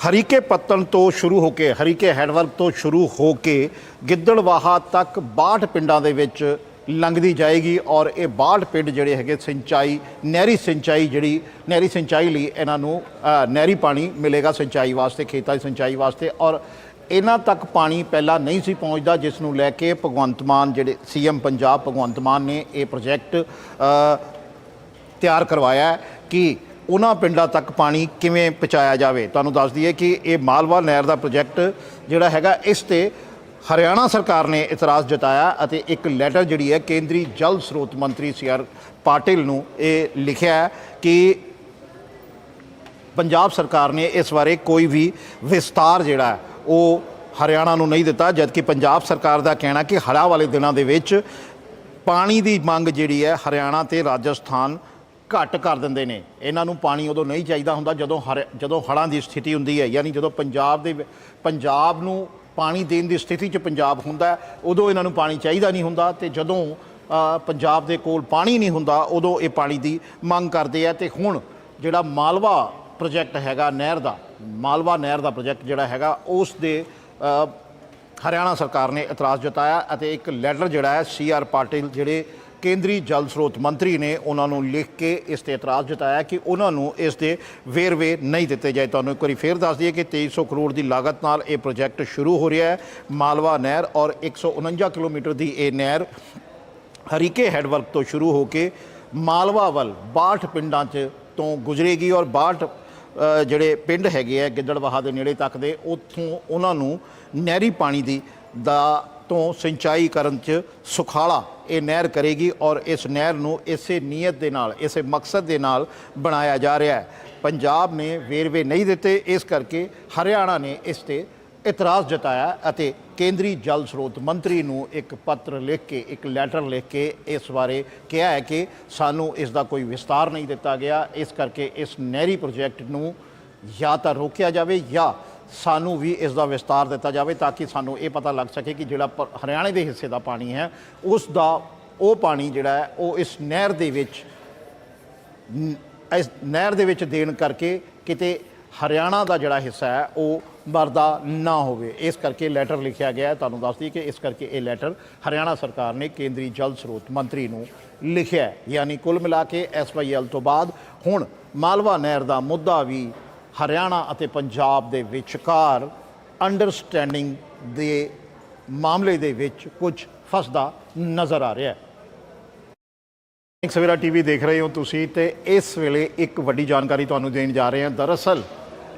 ਹਰੀਕੇ ਪੱਤਨ ਤੋਂ ਸ਼ੁਰੂ ਹੋ ਕੇ, ਹਰੀਕੇ ਹੈਡਵਰਕ ਤੋਂ ਸ਼ੁਰੂ ਹੋ ਕੇ ਗਿੱਦੜਵਾਹਾ ਤੱਕ 62 ਪਿੰਡਾਂ ਦੇ ਵਿੱਚ ਲੰਘਦੀ ਜਾਏਗੀ ਔਰ ਇਹ 62 ਪਿੰਡ ਜਿਹੜੇ ਹੈਗੇ ਸਿੰਚਾਈ, ਨਹਿਰੀ ਸਿੰਚਾਈ ਜਿਹੜੀ, ਨਹਿਰੀ ਸਿੰਚਾਈ ਲਈ ਇਹਨਾਂ ਨੂੰ ਨਹਿਰੀ ਪਾਣੀ ਮਿਲੇਗਾ ਸਿੰਚਾਈ ਵਾਸਤੇ, ਖੇਤਾਂ ਦੀ ਸਿੰਚਾਈ ਵਾਸਤੇ ਔਰ ਇਹਨਾਂ ਤੱਕ ਪਾਣੀ ਪਹਿਲਾਂ ਨਹੀਂ ਸੀ ਪਹੁੰਚਦਾ, ਜਿਸ ਨੂੰ ਲੈ ਕੇ ਭਗਵੰਤ ਮਾਨ ਜਿਹੜੇ ਸੀਐਮ ਪੰਜਾਬ ਭਗਵੰਤ ਮਾਨ ਨੇ ਇਹ ਪ੍ਰੋਜੈਕਟ ਤਿਆਰ ਕਰਵਾਇਆ ਕਿ ਉਹਨਾਂ ਪਿੰਡਾਂ ਤੱਕ ਪਾਣੀ ਕਿਵੇਂ ਪਹੁੰਚਾਇਆ ਜਾਵੇ। ਤੁਹਾਨੂੰ ਦੱਸ ਦਈਏ ਕਿ ਇਹ ਮਾਲਵਾ ਨਹਿਰ ਦਾ ਪ੍ਰੋਜੈਕਟ ਜਿਹੜਾ ਹੈਗਾ, ਇਸ ਤੇ ਹਰਿਆਣਾ ਸਰਕਾਰ ਨੇ ਇਤਰਾਜ਼ ਜਤਾਇਆ ਅਤੇ ਇੱਕ ਲੈਟਰ ਜਿਹੜੀ ਹੈ ਕੇਂਦਰੀ ਜਲ ਸਰੋਤ ਮੰਤਰੀ ਸੀ ਆਰ ਪਾਟਿਲ ਨੂੰ ਇਹ ਲਿਖਿਆ ਕਿ ਪੰਜਾਬ ਸਰਕਾਰ ਨੇ ਇਸ ਬਾਰੇ ਕੋਈ ਵੀ ਵਿਸਤਾਰ ਜਿਹੜਾ ਉਹ ਹਰਿਆਣਾ ਨੂੰ ਨਹੀਂ ਦਿੱਤਾ, ਜਦਕਿ ਪੰਜਾਬ ਸਰਕਾਰ ਦਾ ਕਹਿਣਾ ਕਿ ਹੜ੍ਹਾਂ ਵਾਲੇ ਦਿਨਾਂ ਦੇ ਵਿੱਚ ਪਾਣੀ ਦੀ ਮੰਗ ਜਿਹੜੀ ਹੈ ਹਰਿਆਣਾ ਤੇ ਰਾਜਸਥਾਨ ਘੱਟ ਕਰ ਦਿੰਦੇ ਨੇ। ਇਹਨਾਂ ਨੂੰ ਪਾਣੀ ਉਦੋਂ ਨਹੀਂ ਚਾਹੀਦਾ ਹੁੰਦਾ ਜਦੋਂ ਹਰ ਜਦੋਂ ਹੜ੍ਹਾਂ ਦੀ ਸਥਿਤੀ ਹੁੰਦੀ ਹੈ, ਯਾਨੀ ਜਦੋਂ ਪੰਜਾਬ ਦੇ ਵਿ- ਪੰਜਾਬ ਨੂੰ ਪਾਣੀ ਦੇਣ ਦੀ ਸਥਿਤੀ 'ਚ ਪੰਜਾਬ ਹੁੰਦਾ ਉਦੋਂ ਇਹਨਾਂ ਨੂੰ ਪਾਣੀ ਚਾਹੀਦਾ ਨਹੀਂ ਹੁੰਦਾ ਤੇ ਜਦੋਂ ਪੰਜਾਬ ਦੇ ਕੋਲ ਪਾਣੀ ਨਹੀਂ ਹੁੰਦਾ, ਉਦੋਂ ਇਹ ਪਾਣੀ ਦੀ ਮੰਗ ਕਰਦੇ ਆ ਤੇ ਹੁਣ ਜਿਹੜਾ ਮਾਲਵਾ ਪ੍ਰੋਜੈਕਟ ਹੈਗਾ ਨਹਿਰ ਦਾ, ਮਾਲਵਾ ਨਹਿਰ ਦਾ ਪ੍ਰੋਜੈਕਟ ਜਿਹੜਾ ਹੈਗਾ, ਉਸ ਦੇ ਹਰਿਆਣਾ ਸਰਕਾਰ ਨੇ ਇਤਰਾਜ਼ ਜਤਾਇਆ ਅਤੇ ਇੱਕ ਲੈਟਰ ਜਿਹੜਾ ਹੈ, ਸੀ ਆਰ ਪਾਟਿਲ ਜਿਹੜੇ ਕੇਂਦਰੀ ਜਲ ਸਰੋਤ ਮੰਤਰੀ ਨੇ ਉਹਨਾਂ ਨੂੰ ਲਿਖ ਕੇ ਇਸ ਤੇ ਇਤਰਾਜ਼ ਜਤਾਇਆ ਕਿ ਉਹਨਾਂ ਨੂੰ ਇਸ ਦੇ ਵੇਰਵੇ ਨਹੀਂ ਦਿੱਤੇ ਜਾਏ। ਤੁਹਾਨੂੰ ਇੱਕ ਵਾਰੀ ਫੇਰ ਦੱਸ ਦਈਏ ਕਿ 2300 ਕਰੋੜ ਦੀ ਲਾਗਤ ਨਾਲ ਇਹ ਪ੍ਰੋਜੈਕਟ ਸ਼ੁਰੂ ਹੋ ਰਿਹਾ ਹੈ। ਮਾਲਵਾ ਨਹਿਰ ਔਰ 149 ਕਿਲੋਮੀਟਰ ਦੀ ਇਹ ਨਹਿਰ ਹਰੀਕੇ ਹੈਡਵਰਕ ਤੋਂ ਸ਼ੁਰੂ ਹੋ ਕੇ ਮਾਲਵਾ ਵੱਲ 62 ਪਿੰਡਾਂ 'ਚ ਤੋਂ ਗੁਜ਼ਰੇਗੀ ਔਰ 62 ਜਿਹੜੇ ਪਿੰਡ ਹੈਗੇ ਆ ਗਿੱਦੜਵਾਹਾ ਦੇ ਨੇੜੇ ਤੱਕ ਦੇ, ਉੱਥੋਂ ਉਹਨਾਂ ਨੂੰ ਨਹਿਰੀ ਪਾਣੀ ਦੀ ਦਾ ਤੋਂ ਸਿੰਚਾਈ ਕਰਨ 'ਚ ਸੁਖਾਲਾ ਇਹ ਨਹਿਰ ਕਰੇਗੀ ਔਰ ਇਸ ਨਹਿਰ ਨੂੰ ਇਸੇ ਨੀਅਤ ਦੇ ਨਾਲ, ਇਸੇ ਮਕਸਦ ਦੇ ਨਾਲ ਬਣਾਇਆ ਜਾ ਰਿਹਾ ਹੈ। ਪੰਜਾਬ ਨੇ ਵੇਰਵੇ ਨਹੀਂ ਦਿੱਤੇ, ਇਸ ਕਰਕੇ ਹਰਿਆਣਾ ਨੇ ਇਸ ਤੇ ਇਤਰਾਜ਼ ਜਤਾਇਆ ਅਤੇ ਕੇਂਦਰੀ ਜਲ ਸਰੋਤ ਮੰਤਰੀ ਨੂੰ ਇੱਕ ਪੱਤਰ ਲਿਖ ਕੇ, ਇੱਕ ਲੈਟਰ ਲਿਖ ਕੇ ਇਸ ਬਾਰੇ ਕਿਹਾ ਹੈ ਕਿ ਸਾਨੂੰ ਇਸ ਦਾ ਕੋਈ ਵਿਸਤਾਰ ਨਹੀਂ ਦਿੱਤਾ ਗਿਆ। ਇਸ ਕਰਕੇ ਇਸ ਨਹਿਰੀ ਪ੍ਰੋਜੈਕਟ ਨੂੰ ਜਾਂ ਤਾਂ ਰੋਕਿਆ ਜਾਵੇ ਜਾਂ ਸਾਨੂੰ ਵੀ ਇਸ ਦਾ ਵਿਸਤਾਰ ਦਿੱਤਾ ਜਾਵੇ ਤਾਂ ਕਿ ਸਾਨੂੰ ਇਹ ਪਤਾ ਲੱਗ ਸਕੇ ਕਿ ਜਿਹੜਾ ਪ- ਹਰਿਆਣੇ ਦੇ ਹਿੱਸੇ ਦਾ ਪਾਣੀ ਹੈ, ਉਸ ਦਾ ਉਹ ਪਾਣੀ ਜਿਹੜਾ ਹੈ, ਉਹ ਇਸ ਨਹਿਰ ਦੇ ਵਿੱਚ ਇਸ ਨਹਿਰ ਦੇ ਵਿੱਚ ਦੇਣ ਕਰਕੇ ਕਿਤੇ ਹਰਿਆਣਾ ਦਾ ਜਿਹੜਾ ਹਿੱਸਾ ਹੈ, ਉਹ ਮਰਦਾ ਨਾ ਹੋਵੇ। ਇਸ ਕਰਕੇ ਲੈਟਰ ਲਿਖਿਆ ਗਿਆ ਹੈ। ਤੁਹਾਨੂੰ ਦੱਸ ਦਈਏ ਕਿ ਇਸ ਕਰਕੇ ਇਹ ਲੈਟਰ ਹਰਿਆਣਾ ਸਰਕਾਰ ਨੇ ਕੇਂਦਰੀ ਜਲ ਸਰੋਤ ਮੰਤਰੀ ਨੂੰ ਲਿਖਿਆ ਹੈ। ਯਾਨੀ ਕੁੱਲ ਮਿਲਾ ਕੇ ਐਸਵਾਈਐਲ ਤੋਂ ਬਾਅਦ ਹੁਣ ਮਾਲਵਾ ਨਹਿਰ ਦਾ ਮੁੱਦਾ ਵੀ ਹਰਿਆਣਾ ਅਤੇ ਪੰਜਾਬ ਦੇ ਵਿਚਕਾਰ ਅੰਡਰਸਟੈਂਡਿੰਗ ਦੇ ਮਾਮਲੇ ਦੇ ਵਿੱਚ ਕੁਝ ਫਸਦਾ ਨਜ਼ਰ ਆ ਰਿਹਾ ਹੈ। ਇੱਕ ਸਵੇਰਾ ਟੀਵੀ ਦੇਖ ਰਹੇ ਹੋ ਤੁਸੀਂ ਤੇ ਇਸ ਵੇਲੇ ਇੱਕ ਵੱਡੀ ਜਾਣਕਾਰੀ ਤੁਹਾਨੂੰ ਦੇਣ ਜਾ ਰਹੇ ਹਾਂ। ਦਰਅਸਲ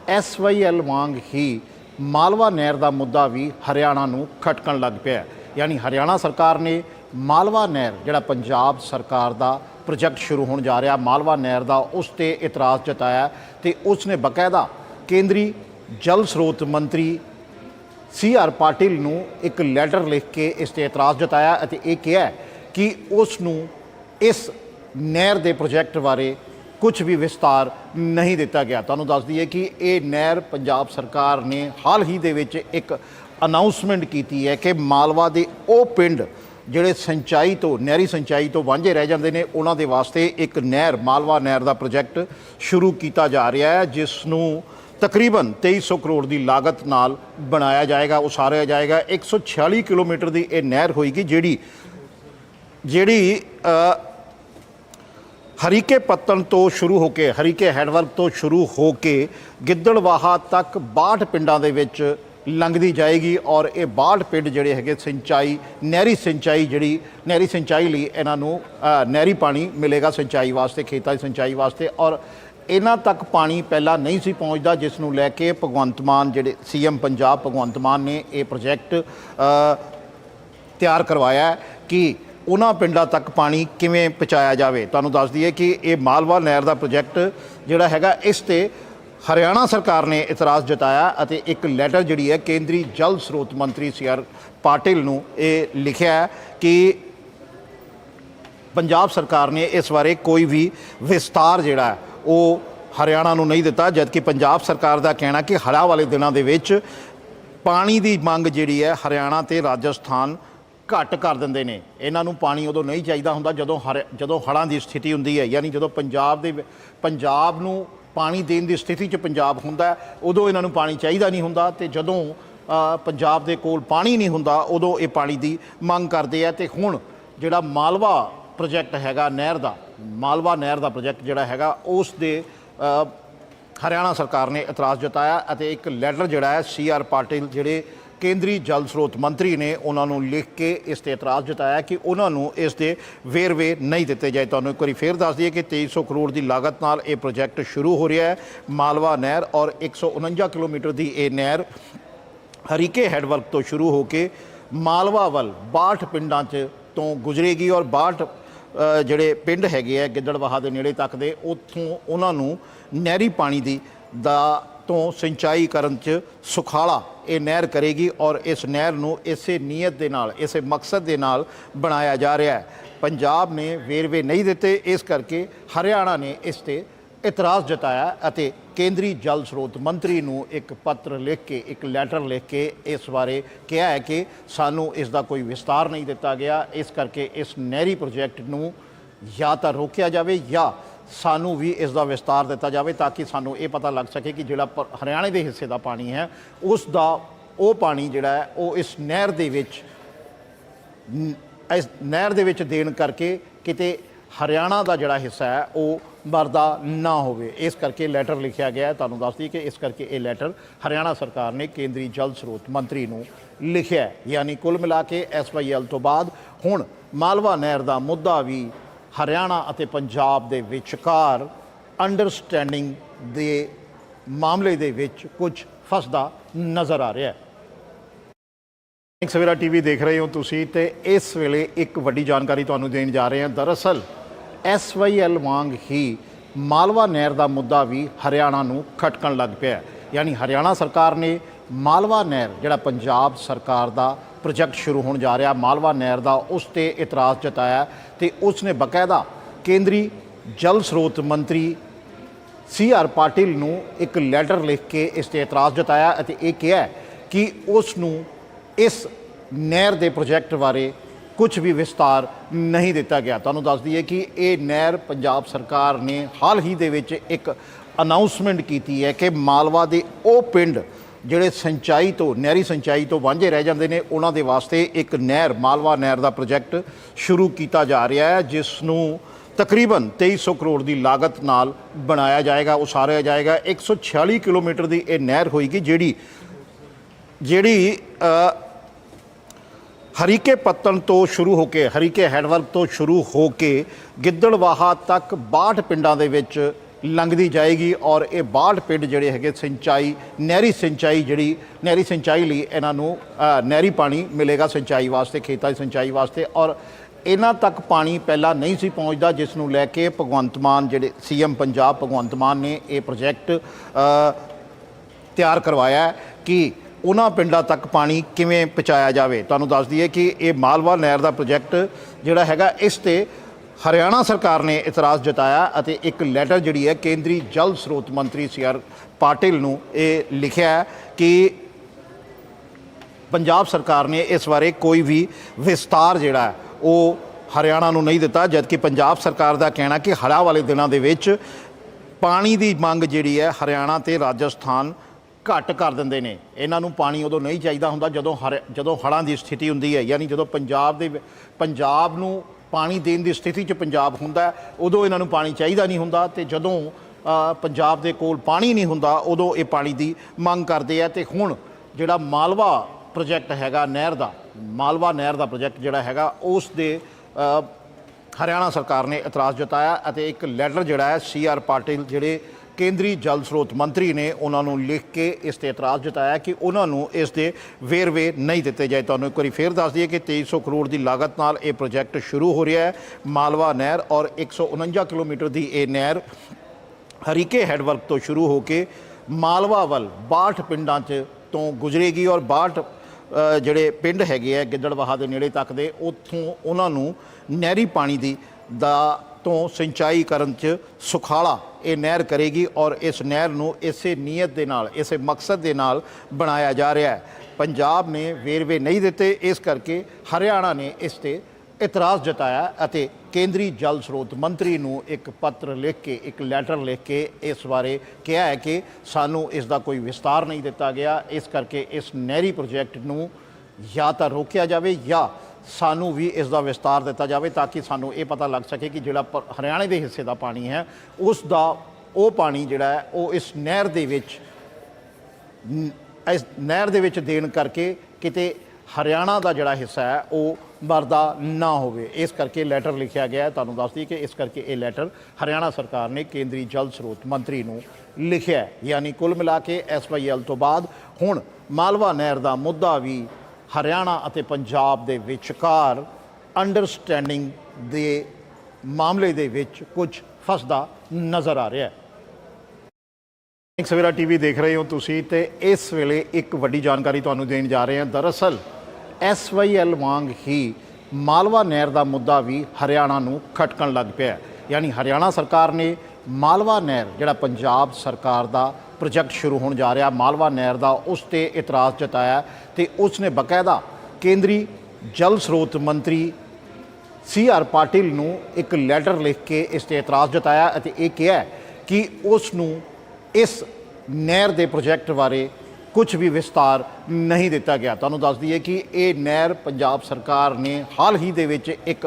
ਐਸਵਾਈਐਲ ਵਾਂਗ ਹੀ ਮਾਲਵਾ ਨਹਿਰ ਦਾ ਮੁੱਦਾ ਵੀ ਹਰਿਆਣਾ ਨੂੰ ਖਟਕਣ ਲੱਗ ਪਿਆ ਯਾਨੀ ਹਰਿਆਣਾ ਸਰਕਾਰ ਨੇ ਮਾਲਵਾ ਨਹਿਰ, ਜਿਹੜਾ ਪੰਜਾਬ ਸਰਕਾਰ ਦਾ ਪ੍ਰੋਜੈਕਟ ਸ਼ੁਰੂ ਹੋਣ ਜਾ ਰਿਹਾ। ਮਾਲਵਾ ਨਹਿਰ ਦਾ ਉਸ ਤੇ ਇਤਰਾਜ਼ ਜਤਾਇਆ ਤੇ ਉਸ ਨੇ ਬਕਾਇਦਾ ਕੇਂਦਰੀ ਜਲ ਸਰੋਤ ਮੰਤਰੀ ਸੀ ਆਰ ਪਾਟਿਲ ਨੂੰ ਇੱਕ ਲੈਟਰ ਲਿਖ ਕੇ ਇਸ ਤੇ ਇਤਰਾਜ਼ ਜਤਾਇਆ ਅਤੇ ਇਹ ਕਿਹਾ ਕਿ ਉਸ ਨੂੰ ਇਸ ਨਹਿਰ ਦੇ ਪ੍ਰੋਜੈਕਟ ਬਾਰੇ ਕੁਝ ਵੀ ਵਿਸਤਾਰ ਨਹੀਂ ਦਿੱਤਾ ਗਿਆ। ਤੁਹਾਨੂੰ ਦੱਸ ਦਈਏ ਕਿ ਇਹ ਨਹਿਰ ਪੰਜਾਬ ਸਰਕਾਰ ਨੇ ਹਾਲ ਹੀ ਦੇ ਵਿੱਚ ਇੱਕ ਅਨਾਉਂਸਮੈਂਟ ਕੀਤੀ ਹੈ ਕਿ ਮਾਲਵਾ ਦੇ ਉਹ ਪਿੰਡ ਜਿਹੜੇ ਸਿੰਚਾਈ ਤੋਂ, ਨਹਿਰੀ ਸਿੰਚਾਈ ਤੋਂ ਵਾਂਝੇ ਰਹਿ ਜਾਂਦੇ ਨੇ, ਉਹਨਾਂ ਦੇ ਵਾਸਤੇ ਇੱਕ ਨਹਿਰ, ਮਾਲਵਾ ਨਹਿਰ ਦਾ ਪ੍ਰੋਜੈਕਟ ਸ਼ੁਰੂ ਕੀਤਾ ਜਾ ਰਿਹਾ ਹੈ, ਜਿਸ ਨੂੰ ਤਕਰੀਬਨ 2300 ਕਰੋੜ ਦੀ ਲਾਗਤ ਨਾਲ ਬਣਾਇਆ ਜਾਏਗਾ, ਉਸਾਰਿਆ ਜਾਏਗਾ। 146 ਕਿਲੋਮੀਟਰ ਦੀ ਇਹ ਨਹਿਰ ਹੋਏਗੀ, ਜਿਹੜੀ ਜਿਹੜੀ ਹਰੀਕੇ ਪੱਤਨ ਤੋਂ ਸ਼ੁਰੂ ਹੋ ਕੇ, ਹਰੀਕੇ ਹੈਡਵਰਕ ਤੋਂ ਸ਼ੁਰੂ ਹੋ ਕੇ ਗਿੱਦੜਵਾਹਾ ਤੱਕ 62 ਪਿੰਡਾਂ ਦੇ ਵਿੱਚ ਲੰਘਦੀ ਜਾਏਗੀ ਔਰ ਇਹ 62 ਪਿੰਡ ਜਿਹੜੇ ਹੈਗੇ ਸਿੰਚਾਈ, ਨਹਿਰੀ ਸਿੰਚਾਈ ਜਿਹੜੀ, ਨਹਿਰੀ ਸਿੰਚਾਈ ਲਈ ਇਹਨਾਂ ਨੂੰ ਨਹਿਰੀ ਪਾਣੀ ਮਿਲੇਗਾ ਸਿੰਚਾਈ ਵਾਸਤੇ, ਖੇਤਾਂ ਦੀ ਸਿੰਚਾਈ ਵਾਸਤੇ ਔਰ ਇਹਨਾਂ ਤੱਕ ਪਾਣੀ ਪਹਿਲਾਂ ਨਹੀਂ ਸੀ ਪਹੁੰਚਦਾ, ਜਿਸ ਨੂੰ ਲੈ ਕੇ ਭਗਵੰਤ ਮਾਨ ਜਿਹੜੇ ਸੀਐਮ ਪੰਜਾਬ ਭਗਵੰਤ ਮਾਨ ਨੇ ਇਹ ਪ੍ਰੋਜੈਕਟ ਤਿਆਰ ਕਰਵਾਇਆ ਕਿ ਉਹਨਾਂ ਪਿੰਡਾਂ ਤੱਕ ਪਾਣੀ ਕਿਵੇਂ ਪਹੁੰਚਾਇਆ ਜਾਵੇ। ਤੁਹਾਨੂੰ ਦੱਸ ਦਈਏ ਕਿ ਇਹ ਮਾਲਵਾ ਨਹਿਰ ਦਾ ਪ੍ਰੋਜੈਕਟ ਜਿਹੜਾ ਹੈਗਾ, ਇਸ ਤੇ ਹਰਿਆਣਾ ਸਰਕਾਰ ਨੇ ਇਤਰਾਜ਼ ਜਤਾਇਆ ਅਤੇ ਇੱਕ ਲੈਟਰ ਜਿਹੜੀ ਹੈ ਕੇਂਦਰੀ ਜਲ ਸਰੋਤ ਮੰਤਰੀ ਸੀ ਆਰ ਪਾਟਿਲ ਨੂੰ ਇਹ ਲਿਖਿਆ ਹੈ ਕਿ ਪੰਜਾਬ ਸਰਕਾਰ ਨੇ ਇਸ ਬਾਰੇ ਕੋਈ ਵੀ ਵਿਸਤਾਰ ਜਿਹੜਾ ਉਹ ਹਰਿਆਣਾ ਨੂੰ ਨਹੀਂ ਦਿੱਤਾ, ਜਦਕਿ ਪੰਜਾਬ ਸਰਕਾਰ ਦਾ ਕਹਿਣਾ ਕਿ ਹੜ੍ਹਾਂ ਵਾਲੇ ਦਿਨਾਂ ਦੇ ਵਿੱਚ ਪਾਣੀ ਦੀ ਮੰਗ ਜਿਹੜੀ ਹੈ ਹਰਿਆਣਾ ਤੇ ਰਾਜਸਥਾਨ ਘੱਟ ਕਰ ਦਿੰਦੇ ਨੇ। ਇਹਨਾਂ ਨੂੰ ਪਾਣੀ ਉਦੋਂ ਨਹੀਂ ਚਾਹੀਦਾ ਹੁੰਦਾ ਜਦੋਂ ਹਰ- ਜਦੋਂ ਹੜ੍ਹਾਂ ਦੀ ਸਥਿਤੀ ਹੁੰਦੀ ਹੈ, ਯਾਨੀ ਜਦੋਂ ਪੰਜਾਬ ਦੇ ਵਿ- ਪੰਜਾਬ ਨੂੰ ਪਾਣੀ ਦੇਣ ਦੀ ਸਥਿਤੀ 'ਚ ਪੰਜਾਬ ਹੁੰਦਾ ਉਦੋਂ ਇਹਨਾਂ ਨੂੰ ਪਾਣੀ ਚਾਹੀਦਾ ਨਹੀਂ ਹੁੰਦਾ ਤੇ ਜਦੋਂ ਪੰਜਾਬ ਦੇ ਕੋਲ ਪਾਣੀ ਨਹੀਂ ਹੁੰਦਾ, ਉਦੋਂ ਇਹ ਪਾਣੀ ਦੀ ਮੰਗ ਕਰਦੇ ਆ ਤੇ ਹੁਣ ਜਿਹੜਾ ਮਾਲਵਾ ਪ੍ਰੋਜੈਕਟ ਹੈਗਾ ਨਹਿਰ ਦਾ, ਮਾਲਵਾ ਨਹਿਰ ਦਾ ਪ੍ਰੋਜੈਕਟ ਜਿਹੜਾ ਹੈਗਾ, ਉਸ ਦੇ ਹਰਿਆਣਾ ਸਰਕਾਰ ਨੇ ਇਤਰਾਜ਼ ਜਤਾਇਆ ਅਤੇ ਇੱਕ ਲੈਟਰ ਜਿਹੜਾ ਹੈ, ਸੀ ਆਰ ਪਾਟਿਲ ਜਿਹੜੇ ਕੇਂਦਰੀ ਜਲ ਸਰੋਤ ਮੰਤਰੀ ਨੇ ਉਹਨਾਂ ਨੂੰ ਲਿਖ ਕੇ ਇਸ ਤੇ ਇਤਰਾਜ਼ ਜਤਾਇਆ ਕਿ ਉਹਨਾਂ ਨੂੰ ਇਸ ਦੇ ਵੇਰਵੇ ਨਹੀਂ ਦਿੱਤੇ ਜਾਏ। ਤੁਹਾਨੂੰ ਇੱਕ ਵਾਰੀ ਫੇਰ ਦੱਸ ਦਈਏ ਕਿ 2300 ਕਰੋੜ ਦੀ ਲਾਗਤ ਨਾਲ ਇਹ ਪ੍ਰੋਜੈਕਟ ਸ਼ੁਰੂ ਹੋ ਰਿਹਾ ਹੈ। ਮਾਲਵਾ ਨਹਿਰ ਔਰ 149 ਕਿਲੋਮੀਟਰ ਦੀ ਇਹ ਨਹਿਰ ਹਰੀਕੇ ਹੈਡਵਰਕ ਤੋਂ ਸ਼ੁਰੂ ਹੋ ਕੇ ਮਾਲਵਾ ਵੱਲ 62 ਪਿੰਡਾਂ 'ਚ ਤੋਂ ਗੁਜ਼ਰੇਗੀ ਔਰ 62 ਜਿਹੜੇ ਪਿੰਡ ਹੈਗੇ ਆ ਗਿੱਦੜਵਾਹਾ ਦੇ ਨੇੜੇ ਤੱਕ ਦੇ, ਉੱਥੋਂ ਉਹਨਾਂ ਨੂੰ ਨਹਿਰੀ ਪਾਣੀ ਦੀ ਦਾ ਤੋਂ ਸਿੰਚਾਈ ਕਰਨ 'ਚ ਸੁਖਾਲਾ ਇਹ ਨਹਿਰ ਕਰੇਗੀ ਔਰ ਇਸ ਨਹਿਰ ਨੂੰ ਇਸੇ ਨੀਅਤ ਦੇ ਨਾਲ, ਇਸੇ ਮਕਸਦ ਦੇ ਨਾਲ ਬਣਾਇਆ ਜਾ ਰਿਹਾ ਹੈ। ਪੰਜਾਬ ਨੇ ਵੇਰਵੇ ਨਹੀਂ ਦਿੱਤੇ, ਇਸ ਕਰਕੇ ਹਰਿਆਣਾ ਨੇ ਇਸ ਤੇ ਇਤਰਾਜ਼ ਜਤਾਇਆ ਅਤੇ ਕੇਂਦਰੀ ਜਲ ਸਰੋਤ ਮੰਤਰੀ ਨੂੰ ਇੱਕ ਪੱਤਰ ਲਿਖ ਕੇ, ਇੱਕ ਲੈਟਰ ਲਿਖ ਕੇ ਇਸ ਬਾਰੇ ਕਿਹਾ ਹੈ ਕਿ ਸਾਨੂੰ ਇਸ ਦਾ ਕੋਈ ਵਿਸਤਾਰ ਨਹੀਂ ਦਿੱਤਾ ਗਿਆ। ਇਸ ਕਰਕੇ ਇਸ ਨਹਿਰੀ ਪ੍ਰੋਜੈਕਟ ਨੂੰ ਜਾਂ ਤਾਂ ਰੋਕਿਆ ਜਾਵੇ ਜਾਂ ਸਾਨੂੰ ਵੀ ਇਸ ਦਾ ਵਿਸਤਾਰ ਦਿੱਤਾ ਜਾਵੇ ਤਾਂ ਕਿ ਸਾਨੂੰ ਇਹ ਪਤਾ ਲੱਗ ਸਕੇ ਕਿ ਜਿਹੜਾ ਪ- ਹਰਿਆਣੇ ਦੇ ਹਿੱਸੇ ਦਾ ਪਾਣੀ ਹੈ, ਉਸ ਦਾ ਉਹ ਪਾਣੀ ਜਿਹੜਾ ਹੈ, ਉਹ ਇਸ ਨਹਿਰ ਦੇ ਵਿੱਚ ਇਸ ਨਹਿਰ ਦੇ ਵਿੱਚ ਦੇਣ ਕਰਕੇ ਕਿਤੇ ਹਰਿਆਣਾ ਦਾ ਜਿਹੜਾ ਹਿੱਸਾ ਹੈ, ਉਹ ਵਰਦਾ ਨਾ ਹੋਵੇ। ਇਸ ਕਰਕੇ ਲੈਟਰ ਲਿਖਿਆ ਗਿਆ ਤੁਹਾਨੂੰ ਦੱਸਦੀ ਕਿ ਇਸ ਕਰਕੇ ਇਹ ਲੈਟਰ ਹਰਿਆਣਾ ਸਰਕਾਰ ਨੇ ਕੇਂਦਰੀ ਜਲ ਸਰੋਤ ਮੰਤਰੀ ਨੂੰ ਲਿਖਿਆ ਯਾਨੀ ਕੁੱਲ ਮਿਲਾ ਕੇ ਐਸਵਾਈਐਲ ਤੋਂ ਬਾਅਦ ਹੁਣ ਮਾਲਵਾ ਨਹਿਰ ਦਾ ਮੁੱਦਾ ਵੀ ਹਰਿਆਣਾ ਅਤੇ ਪੰਜਾਬ ਦੇ ਵਿਚਕਾਰ ਅੰਡਰਸਟੈਂਡਿੰਗ ਦੇ ਮਾਮਲੇ ਦੇ ਵਿੱਚ ਕੁਝ ਫਸਦਾ ਨਜ਼ਰ ਆ ਰਿਹਾ ਹੈ ਇੱਕ ਸਵੇਰਾ ਟੀਵੀ ਦੇਖ ਰਹੇ ਹੋ ਤੁਸੀਂ ਤੇ ਇਸ ਵੇਲੇ ਇੱਕ ਵੱਡੀ ਜਾਣਕਾਰੀ ਤੁਹਾਨੂੰ ਦੇਣ ਜਾ ਰਹੇ ਹਾਂ ਦਰਅਸਲ ਐਸਵਾਈਐਲ ਵਾਂਗ ਹੀ ਮਾਲਵਾ ਨਹਿਰ ਦਾ ਮੁੱਦਾ ਵੀ ਹਰਿਆਣਾ ਨੂੰ ਖਟਕਣ ਲੱਗ ਪਿਆ ਹੈ। ਯਾਨੀ ਹਰਿਆਣਾ ਸਰਕਾਰ ਨੇ ਮਾਲਵਾ ਨਹਿਰ, ਜਿਹੜਾ ਪੰਜਾਬ ਸਰਕਾਰ ਦਾ ਪ੍ਰੋਜੈਕਟ ਸ਼ੁਰੂ ਹੋਣ ਜਾ ਰਿਹਾ, ਮਾਲਵਾ ਨਹਿਰ ਦਾ ਉਸ ਤੇ ਇਤਰਾਜ਼ ਜਤਾਇਆ ਤੇ ਉਸ ਨੇ ਬਕਾਇਦਾ ਕੇਂਦਰੀ ਜਲ ਸਰੋਤ ਮੰਤਰੀ ਸੀ ਆਰ ਪਾਟਿਲ ਨੂੰ ਇੱਕ ਲੈਟਰ ਲਿਖ ਕੇ ਇਸ ਤੇ ਇਤਰਾਜ਼ ਜਤਾਇਆ ਅਤੇ ਇਹ ਕਿਹਾ ਕਿ ਉਸ ਨੂੰ ਇਸ ਨਹਿਰ ਦੇ ਪ੍ਰੋਜੈਕਟ ਬਾਰੇ ਕੁਝ ਵੀ ਵਿਸਤਾਰ ਨਹੀਂ ਦਿੱਤਾ ਗਿਆ। ਤੁਹਾਨੂੰ ਦੱਸ ਦਈਏ ਕਿ ਇਹ ਨਹਿਰ ਪੰਜਾਬ ਸਰਕਾਰ ਨੇ ਹਾਲ ਹੀ ਦੇ ਵਿੱਚ ਇੱਕ ਅਨਾਉਂਸਮੈਂਟ ਕੀਤੀ ਹੈ ਕਿ ਮਾਲਵਾ ਦੇ ਉਹ ਪਿੰਡ ਜਿਹੜੇ ਸਿੰਚਾਈ ਤੋਂ, ਨਹਿਰੀ ਸਿੰਚਾਈ ਤੋਂ ਵਾਂਝੇ ਰਹਿ ਜਾਂਦੇ ਨੇ, ਉਹਨਾਂ ਦੇ ਵਾਸਤੇ ਇੱਕ ਨਹਿਰ, ਮਾਲਵਾ ਨਹਿਰ ਦਾ ਪ੍ਰੋਜੈਕਟ ਸ਼ੁਰੂ ਕੀਤਾ ਜਾ ਰਿਹਾ ਹੈ, ਜਿਸ ਨੂੰ ਤਕਰੀਬਨ 2300 ਕਰੋੜ ਦੀ ਲਾਗਤ ਨਾਲ ਬਣਾਇਆ ਜਾਏਗਾ, ਉਸਾਰਿਆ ਜਾਏਗਾ। 146 ਕਿਲੋਮੀਟਰ ਦੀ ਇਹ ਨਹਿਰ ਹੋਏਗੀ, ਜਿਹੜੀ ਜਿਹੜੀ ਹਰੀਕੇ ਪੱਤਨ ਤੋਂ ਸ਼ੁਰੂ ਹੋ ਕੇ, ਹਰੀਕੇ ਹੈਡਵਰਕ ਤੋਂ ਸ਼ੁਰੂ ਹੋ ਕੇ ਗਿੱਦੜਵਾਹਾ ਤੱਕ 62 ਪਿੰਡਾਂ ਦੇ ਵਿੱਚ ਲੰਘਦੀ ਜਾਏਗੀ ਔਰ ਇਹ 62 ਪਿੰਡ ਜਿਹੜੇ ਹੈਗੇ ਸਿੰਚਾਈ, ਨਹਿਰੀ ਸਿੰਚਾਈ ਜਿਹੜੀ, ਨਹਿਰੀ ਸਿੰਚਾਈ ਲਈ ਇਹਨਾਂ ਨੂੰ ਨਹਿਰੀ ਪਾਣੀ ਮਿਲੇਗਾ ਸਿੰਚਾਈ ਵਾਸਤੇ, ਖੇਤਾਂ ਦੀ ਸਿੰਚਾਈ ਵਾਸਤੇ ਔਰ ਇਹਨਾਂ ਤੱਕ ਪਾਣੀ ਪਹਿਲਾਂ ਨਹੀਂ ਸੀ ਪਹੁੰਚਦਾ, ਜਿਸ ਨੂੰ ਲੈ ਕੇ ਭਗਵੰਤ ਮਾਨ ਜਿਹੜੇ ਸੀਐਮ ਪੰਜਾਬ ਭਗਵੰਤ ਮਾਨ ਨੇ ਇਹ ਪ੍ਰੋਜੈਕਟ ਤਿਆਰ ਕਰਵਾਇਆ ਕਿ ਉਹਨਾਂ ਪਿੰਡਾਂ ਤੱਕ ਪਾਣੀ ਕਿਵੇਂ ਪਹੁੰਚਾਇਆ ਜਾਵੇ। ਤੁਹਾਨੂੰ ਦੱਸ ਦਈਏ ਕਿ ਇਹ ਮਾਲਵਾ ਨਹਿਰ ਦਾ ਪ੍ਰੋਜੈਕਟ ਜਿਹੜਾ ਹੈਗਾ, ਇਸ ਤੇ ਹਰਿਆਣਾ ਸਰਕਾਰ ਨੇ ਇਤਰਾਜ਼ ਜਤਾਇਆ ਅਤੇ ਇੱਕ ਲੈਟਰ ਜਿਹੜੀ ਹੈ ਕੇਂਦਰੀ ਜਲ ਸਰੋਤ ਮੰਤਰੀ ਸੀ ਆਰ ਪਾਟਿਲ ਨੂੰ ਇਹ ਲਿਖਿਆ ਹੈ ਕਿ ਪੰਜਾਬ ਸਰਕਾਰ ਨੇ ਇਸ ਬਾਰੇ ਕੋਈ ਵੀ ਵਿਸਤਾਰ ਜਿਹੜਾ ਹੈ ਉਹ ਹਰਿਆਣਾ ਨੂੰ ਨਹੀਂ ਦਿੱਤਾ, ਜਦਕਿ ਪੰਜਾਬ ਸਰਕਾਰ ਦਾ ਕਹਿਣਾ ਕਿ ਹੜ੍ਹਾਂ ਵਾਲੇ ਦਿਨਾਂ ਦੇ ਵਿੱਚ ਪਾਣੀ ਦੀ ਮੰਗ ਜਿਹੜੀ ਹੈ ਹਰਿਆਣਾ ਤੇ ਰਾਜਸਥਾਨ ਘੱਟ ਕਰ ਦਿੰਦੇ ਨੇ। ਇਹਨਾਂ ਨੂੰ ਪਾਣੀ ਉਦੋਂ ਨਹੀਂ ਚਾਹੀਦਾ ਹੁੰਦਾ ਜਦੋਂ ਹਰ- ਜਦੋਂ ਹੜ੍ਹਾਂ ਦੀ ਸਥਿਤੀ ਹੁੰਦੀ ਹੈ, ਯਾਨੀ ਜਦੋਂ ਪੰਜਾਬ ਦੇ ਵਿ- ਪੰਜਾਬ ਨੂੰ ਪਾਣੀ ਦੇਣ ਦੀ ਸਥਿਤੀ 'ਚ ਪੰਜਾਬ ਹੁੰਦਾ ਉਦੋਂ ਇਹਨਾਂ ਨੂੰ ਪਾਣੀ ਚਾਹੀਦਾ ਨਹੀਂ ਹੁੰਦਾ ਤੇ ਜਦੋਂ ਪੰਜਾਬ ਦੇ ਕੋਲ ਪਾਣੀ ਨਹੀਂ ਹੁੰਦਾ, ਉਦੋਂ ਇਹ ਪਾਣੀ ਦੀ ਮੰਗ ਕਰਦੇ ਆ ਤੇ ਹੁਣ ਜਿਹੜਾ ਮਾਲਵਾ ਪ੍ਰੋਜੈਕਟ ਹੈਗਾ ਨਹਿਰ ਦਾ, ਮਾਲਵਾ ਨਹਿਰ ਦਾ ਪ੍ਰੋਜੈਕਟ ਜਿਹੜਾ ਹੈਗਾ, ਉਸ ਦੇ ਹਰਿਆਣਾ ਸਰਕਾਰ ਨੇ ਇਤਰਾਜ਼ ਜਤਾਇਆ ਅਤੇ ਇੱਕ ਲੈਟਰ ਜਿਹੜਾ ਹੈ, ਸੀ ਆਰ ਪਾਟਿਲ ਜਿਹੜੇ ਕੇਂਦਰੀ ਜਲ ਸਰੋਤ ਮੰਤਰੀ ਨੇ ਉਹਨਾਂ ਨੂੰ ਲਿਖ ਕੇ ਇਸ ਤੇ ਇਤਰਾਜ਼ ਜਤਾਇਆ ਕਿ ਉਹਨਾਂ ਨੂੰ ਇਸ ਦੇ ਵੇਰਵੇ ਨਹੀਂ ਦਿੱਤੇ ਜਾਏ। ਤੁਹਾਨੂੰ ਇੱਕ ਵਾਰੀ ਫੇਰ ਦੱਸ ਦਈਏ ਕਿ 2300 ਕਰੋੜ ਦੀ ਲਾਗਤ ਨਾਲ ਇਹ ਪ੍ਰੋਜੈਕਟ ਸ਼ੁਰੂ ਹੋ ਰਿਹਾ ਹੈ। ਮਾਲਵਾ ਨਹਿਰ ਔਰ 149 ਕਿਲੋਮੀਟਰ ਦੀ ਇਹ ਨਹਿਰ ਹਰੀਕੇ ਹੈਡਵਰਕ ਤੋਂ ਸ਼ੁਰੂ ਹੋ ਕੇ ਮਾਲਵਾ ਵੱਲ 62 ਪਿੰਡਾਂ 'ਚ ਤੋਂ ਗੁਜ਼ਰੇਗੀ ਔਰ 62 ਜਿਹੜੇ ਪਿੰਡ ਹੈਗੇ ਆ ਗਿੱਦੜਵਾਹਾ ਦੇ ਨੇੜੇ ਤੱਕ ਦੇ, ਉੱਥੋਂ ਉਹਨਾਂ ਨੂੰ ਨਹਿਰੀ ਪਾਣੀ ਦੀ ਦਾ ਤੋਂ ਸਿੰਚਾਈ ਕਰਨ 'ਚ ਸੁਖਾਲਾ ਇਹ ਨਹਿਰ ਕਰੇਗੀ ਔਰ ਇਸ ਨਹਿਰ ਨੂੰ ਇਸੇ ਨੀਅਤ ਦੇ ਨਾਲ, ਇਸੇ ਮਕਸਦ ਦੇ ਨਾਲ ਬਣਾਇਆ ਜਾ ਰਿਹਾ ਹੈ। ਪੰਜਾਬ ਨੇ ਵੇਰਵੇ ਨਹੀਂ ਦਿੱਤੇ, ਇਸ ਕਰਕੇ ਹਰਿਆਣਾ ਨੇ ਇਸ ਤੇ ਇਤਰਾਜ਼ ਜਤਾਇਆ ਅਤੇ ਕੇਂਦਰੀ ਜਲ ਸਰੋਤ ਮੰਤਰੀ ਨੂੰ ਇੱਕ ਪੱਤਰ ਲਿਖ ਕੇ, ਇੱਕ ਲੈਟਰ ਲਿਖ ਕੇ ਇਸ ਬਾਰੇ ਕਿਹਾ ਹੈ ਕਿ ਸਾਨੂੰ ਇਸ ਦਾ ਕੋਈ ਵਿਸਤਾਰ ਨਹੀਂ ਦਿੱਤਾ ਗਿਆ। ਇਸ ਕਰਕੇ ਇਸ ਨਹਿਰੀ ਪ੍ਰੋਜੈਕਟ ਨੂੰ ਜਾਂ ਤਾਂ ਰੋਕਿਆ ਜਾਵੇ ਜਾਂ ਸਾਨੂੰ ਵੀ ਇਸ ਦਾ ਵਿਸਤਾਰ ਦਿੱਤਾ ਜਾਵੇ ਤਾਂ ਕਿ ਸਾਨੂੰ ਇਹ ਪਤਾ ਲੱਗ ਸਕੇ ਕਿ ਜਿਹੜਾ ਪ- ਹਰਿਆਣੇ ਦੇ ਹਿੱਸੇ ਦਾ ਪਾਣੀ ਹੈ, ਉਸ ਦਾ ਉਹ ਪਾਣੀ ਜਿਹੜਾ ਹੈ, ਉਹ ਇਸ ਨਹਿਰ ਦੇ ਵਿੱਚ ਇਸ ਨਹਿਰ ਦੇ ਵਿੱਚ ਦੇਣ ਕਰਕੇ ਕਿਤੇ ਹਰਿਆਣਾ ਦਾ ਜਿਹੜਾ ਹਿੱਸਾ ਹੈ, ਉਹ ਮਰਦਾ ਨਾ ਹੋਵੇ। ਇਸ ਕਰਕੇ ਲੈਟਰ ਲਿਖਿਆ ਗਿਆ ਹੈ। ਤੁਹਾਨੂੰ ਦੱਸਦੀ ਕਿ ਇਸ ਕਰਕੇ ਇਹ ਲੈਟਰ ਹਰਿਆਣਾ ਸਰਕਾਰ ਨੇ ਕੇਂਦਰੀ ਜਲ ਸਰੋਤ ਮੰਤਰੀ ਨੂੰ ਲਿਖਿਆ ਯਾਨੀ ਕੁੱਲ ਮਿਲਾ ਕੇ ਐਸਵਾਈਐਲ ਤੋਂ ਬਾਅਦ ਹੁਣ ਮਾਲਵਾ ਨਹਿਰ ਦਾ ਮੁੱਦਾ ਵੀ ਹਰਿਆਣਾ ਅਤੇ ਪੰਜਾਬ ਦੇ ਵਿਚਕਾਰ ਅੰਡਰਸਟੈਂਡਿੰਗ ਦੇ ਮਾਮਲੇ ਦੇ ਵਿੱਚ ਕੁਝ ਫਸਦਾ ਨਜ਼ਰ ਆ ਰਿਹਾ ਹੈ। ਇੱਕ ਸਵੇਰਾ ਟੀਵੀ ਦੇਖ ਰਹੇ ਹੋ ਤੁਸੀਂ ਤੇ ਇਸ ਵੇਲੇ ਇੱਕ ਵੱਡੀ ਜਾਣਕਾਰੀ ਤੁਹਾਨੂੰ ਦੇਣ ਜਾ ਰਹੇ ਹਾਂ। ਦਰਅਸਲ ਐਸਵਾਈਐਲ ਵਾਂਗ ਹੀ ਮਾਲਵਾ ਨਹਿਰ ਦਾ ਮੁੱਦਾ ਵੀ ਹਰਿਆਣਾ ਨੂੰ ਖਟਕਣ ਲੱਗ ਪਿਆ ਯਾਨੀ ਹਰਿਆਣਾ ਸਰਕਾਰ ਨੇ ਮਾਲਵਾ ਨਹਿਰ, ਜਿਹੜਾ ਪੰਜਾਬ ਸਰਕਾਰ ਦਾ ਪ੍ਰੋਜੈਕਟ ਸ਼ੁਰੂ ਹੋਣ ਜਾ ਰਿਹਾ। ਮਾਲਵਾ ਨਹਿਰ ਦਾ ਉਸ ਤੇ ਇਤਰਾਜ਼ ਜਤਾਇਆ ਤੇ ਉਸ ਨੇ ਬਕਾਇਦਾ ਕੇਂਦਰੀ ਜਲ ਸਰੋਤ ਮੰਤਰੀ ਸੀ ਆਰ ਪਾਟਿਲ ਨੂੰ ਇੱਕ ਲੈਟਰ ਲਿਖ ਕੇ ਇਸ ਤੇ ਇਤਰਾਜ਼ ਜਤਾਇਆ ਅਤੇ ਇਹ ਕਿਹਾ ਕਿ ਉਸ ਨੂੰ ਇਸ ਨਹਿਰ ਦੇ ਪ੍ਰੋਜੈਕਟ ਬਾਰੇ ਕੁਝ ਵੀ ਵਿਸਤਾਰ ਨਹੀਂ ਦਿੱਤਾ ਗਿਆ। ਤੁਹਾਨੂੰ ਦੱਸ ਦਈਏ ਕਿ ਇਹ ਨਹਿਰ ਪੰਜਾਬ ਸਰਕਾਰ ਨੇ ਹਾਲ ਹੀ ਦੇ ਵਿੱਚ ਇੱਕ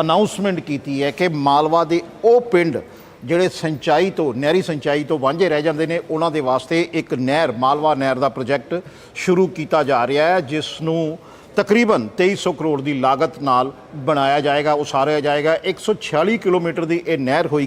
ਅਨਾਉਂਸਮੈਂਟ ਕੀਤੀ ਹੈ ਕਿ ਮਾਲਵਾ ਦੇ ਉਹ ਪਿੰਡ ਜਿਹੜੇ ਸਿੰਚਾਈ ਤੋਂ, ਨਹਿਰੀ ਸਿੰਚਾਈ ਤੋਂ ਵਾਂਝੇ ਰਹਿ ਜਾਂਦੇ ਨੇ, ਉਹਨਾਂ ਦੇ ਵਾਸਤੇ ਇੱਕ ਨਹਿਰ, ਮਾਲਵਾ ਨਹਿਰ ਦਾ ਪ੍ਰੋਜੈਕਟ ਸ਼ੁਰੂ ਕੀਤਾ ਜਾ ਰਿਹਾ ਹੈ, ਜਿਸ ਨੂੰ ਤਕਰੀਬਨ 2300 ਕਰੋੜ ਦੀ ਲਾਗਤ ਨਾਲ ਬਣਾਇਆ ਜਾਏਗਾ, ਉਸਾਰਿਆ ਜਾਏਗਾ। 146 ਕਿਲੋਮੀਟਰ ਦੀ ਇਹ ਨਹਿਰ ਹੋਈ